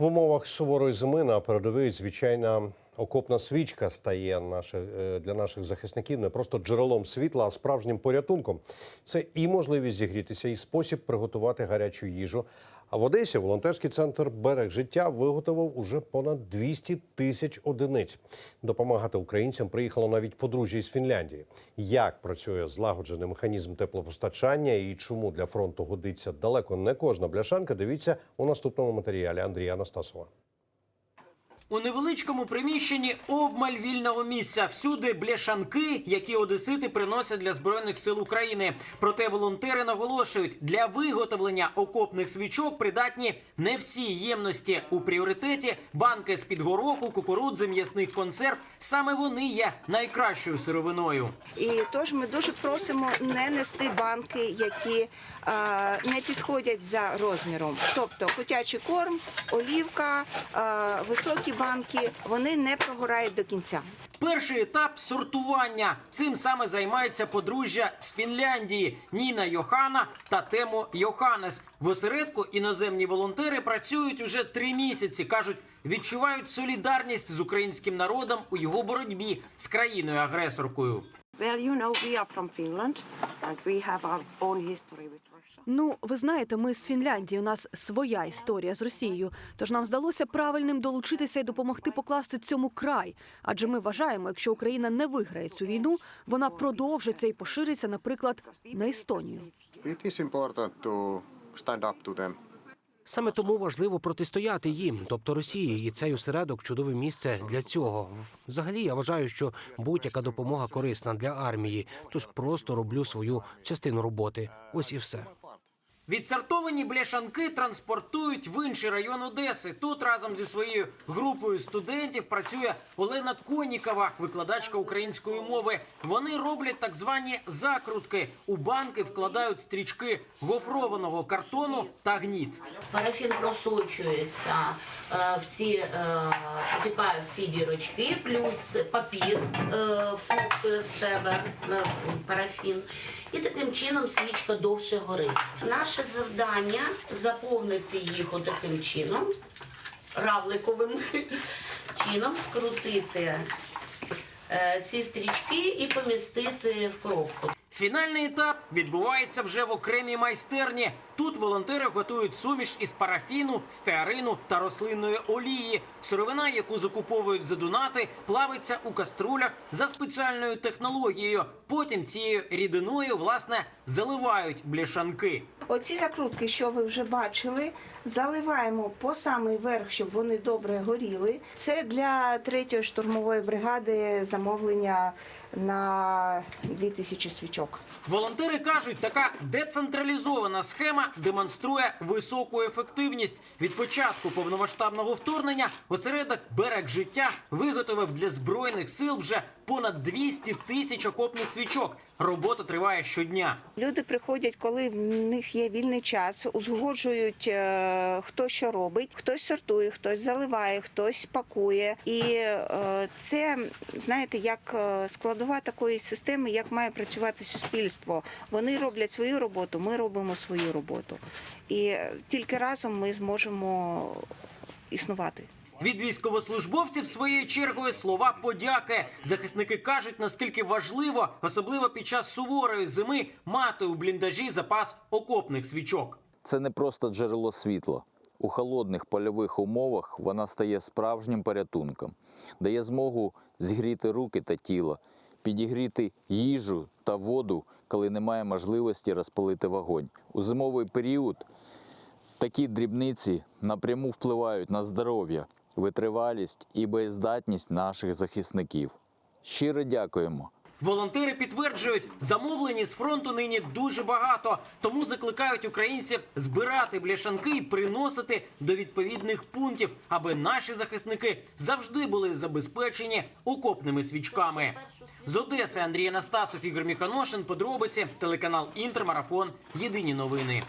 В умовах суворої зими на передовій звичайна окопна свічка стає наших, е, для наших захисників не просто джерелом світла, а справжнім порятунком. Це і можливість зігрітися, і спосіб приготувати гарячу їжу. А в Одесі волонтерський центр Берег життя виготовив уже понад 200 тисяч одиниць. Допомагати українцям приїхало навіть подружжя із Фінляндії. Як працює злагоджений механізм теплопостачання і чому для фронту годиться далеко не кожна бляшанка? Дивіться у наступному матеріалі Андрія Анастасова. У невеличкому приміщенні обмаль вільного місця. Всюди бляшанки, які одесити приносять для збройних сил України. Проте волонтери наголошують, для виготовлення окопних свічок придатні не всі ємності. У пріоритеті банки з під гороху, кукурудзи, м'ясних консерв. Саме вони є найкращою сировиною. І тож ми дуже просимо не нести банки, які е, не підходять за розміром. Тобто котячий корм, олівка, е, високі банки, вони не прогорають до кінця. Перший етап сортування. Цим саме займається подружжя з Фінляндії Ніна Йохана та Темо Йоханес. В осередку іноземні волонтери працюють уже три місяці. кажуть, відчувають солідарність з українським народом у його боротьбі з країною-агресоркою. Well, you know, we are from Finland and we have our own history with Russia. Ну, ви знаєте, ми з Фінляндії. У нас своя історія з Росією. Тож нам здалося правильним долучитися і допомогти покласти цьому край. Адже ми вважаємо, якщо Україна не виграє цю війну, вона продовжиться і пошириться, наприклад, на Естонію. It is important to stand up to them. Саме тому важливо протистояти їм, тобто Росії, і цей осередок чудове місце для цього. Взагалі, я вважаю, що будь-яка допомога корисна для армії, тож просто роблю свою частину роботи. Ось і все. Відсортовані бляшанки транспортують в інший район Одеси. Тут разом зі своєю групою студентів працює Олена Конікова, викладачка української мови. Вони роблять так звані закрутки. У банки вкладають стрічки гофрованого картону та гніт. Парафін просочується е, в ці е, потікає в ці дірочки, плюс папір е, всмоктує в себе е, парафін. І таким чином свічка довше горить. Наше завдання заповнити їх отаким чином, равликовим чином, скрутити е, ці стрічки і помістити в коробку. Фінальний етап відбувається вже в окремій майстерні. Тут волонтери готують суміш із парафіну, стеарину та рослинної олії. Сировина, яку закуповують за донати, плавиться у каструлях за спеціальною технологією. Потім цією рідиною власне заливають бляшанки. Оці закрутки, що ви вже бачили, заливаємо по самий верх, щоб вони добре горіли. Це для третьої штурмової бригади замовлення на 2000 свічок. Волонтери кажуть, така децентралізована схема демонструє високу ефективність. Від початку повномасштабного вторгнення осередок берег життя виготовив для збройних сил вже понад 200 тисяч окопних свічок. Робота триває щодня. Люди приходять, коли в них є вільний час, узгоджують, е, хто що робить, хтось сортує, хтось заливає, хтось пакує. І е, це, знаєте, як е, складова такої системи, як має працювати суспільство. Вони роблять свою роботу, ми робимо свою роботу. І тільки разом ми зможемо існувати. Від військовослужбовців своєю чергою слова подяки. Захисники кажуть, наскільки важливо, особливо під час суворої зими, мати у бліндажі запас окопних свічок. Це не просто джерело світла. У холодних польових умовах вона стає справжнім порятунком, дає змогу зігріти руки та тіло, підігріти їжу та воду, коли немає можливості розпалити вогонь. У зимовий період такі дрібниці напряму впливають на здоров'я, витривалість і боєздатність наших захисників. Щиро дякуємо. Волонтери підтверджують, замовлені з фронту нині дуже багато, тому закликають українців збирати бляшанки і приносити до відповідних пунктів, аби наші захисники завжди були забезпечені окопними свічками. З Одеси Андрій Анастасов, Ігор Міханошин, подробиці, телеканал Інтермарафон. Єдині новини.